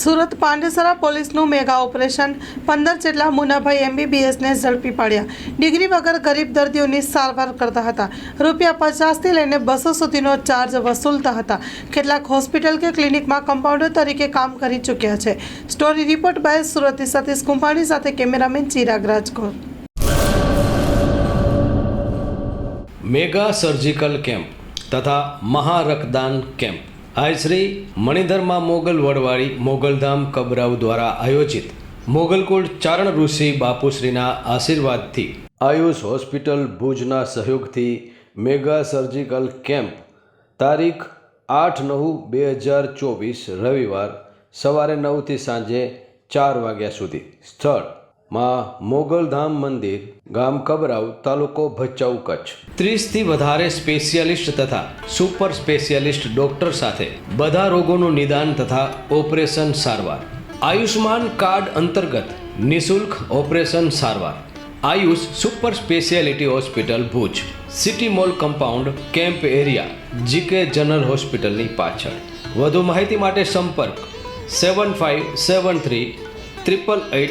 સુરત પાંડેસરા પોલીસનું mega operation. પંદર જેટલા મુનાભાઈ એમબીબીએસને ઝડપી પાડ્યા. ડિગ્રી વગર ગરીબ દર્દીઓની સારવાર કરતા હતા. રૂપિયા પચાસથી લઈને બસો સુધીનો ચાર્જ વસૂલતા હતા. કેટલાક હોસ્પિટલ કે ક્લિનિકમાં કમ્પાઉન્ડર તરીકે કામ કરી ચૂક્યા છે. Story report by Surti Satish Kumbhani સાથે cameraman Chirag Rajkot. Mega surgical camp તથા મહારક્તદાન કેમ્પ. આયશ્રી મણિધરમાં મોગલ વડવાળી મોગલધામ કબરાવ દ્વારા આયોજિત મોગલકુળ ચારણ ઋષિ બાપુશ્રીના આશીર્વાદથી આયુષ હોસ્પિટલ ભુજના સહયોગથી મેગા સર્જિકલ કેમ્પ તારીખ આઠ નવ બે હજાર ચોવીસ રવિવાર સવારે નવથી સાંજે ચાર વાગ્યા સુધી સ્થળ માં મોગલધામ મંદિર, ગામ કબરાવ, તાલુકો ભચાઉ કચ્છ. ત્રીસથી વધારે સ્પેશિયાલિસ્ટ તથા સુપર સ્પેશિયાલિસ્ટ ડોક્ટર સાથે બધા રોગોનું નિદાન તથા ઓપરેશન સારવાર. આયુષ્માન કાર્ડ અંતર્ગત નિઃશુલ્ક ઓપરેશન સારવાર. Ayush super speciality hospital Bhuj. City mall compound, camp area, GK general હોસ્પિટલની પાછળ. વધુ માહિતી માટે સંપર્ક seven five seven three triple eight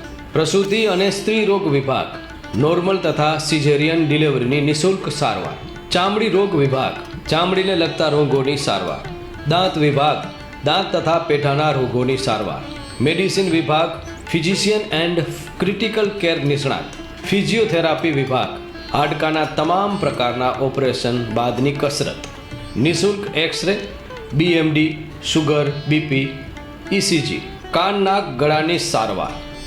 પ્રસૂતિ અને સ્ત્રી રોગ વિભાગ, નોર્મલ તથા સિઝેરિયન ડિલિવરીની નિઃશુલ્ક સારવાર. ચામડી રોગ વિભાગ, ચામડીને લગતા રોગોની સારવાર. દાંત વિભાગ, દાંત તથા પેઠાના રોગોની સારવાર. મેડિસિન વિભાગ, ફિઝિશિયન એન્ડ ક્રિટિકલ કેર નિષ્ણાત. ફિઝિયોથેરાપી વિભાગ, હાડકાના તમામ પ્રકારના ઓપરેશન બાદની કસરત. નિઃશુલ્ક X-ray BMD sugar BP ECG કાન, નાક, ગળાની સારવાર.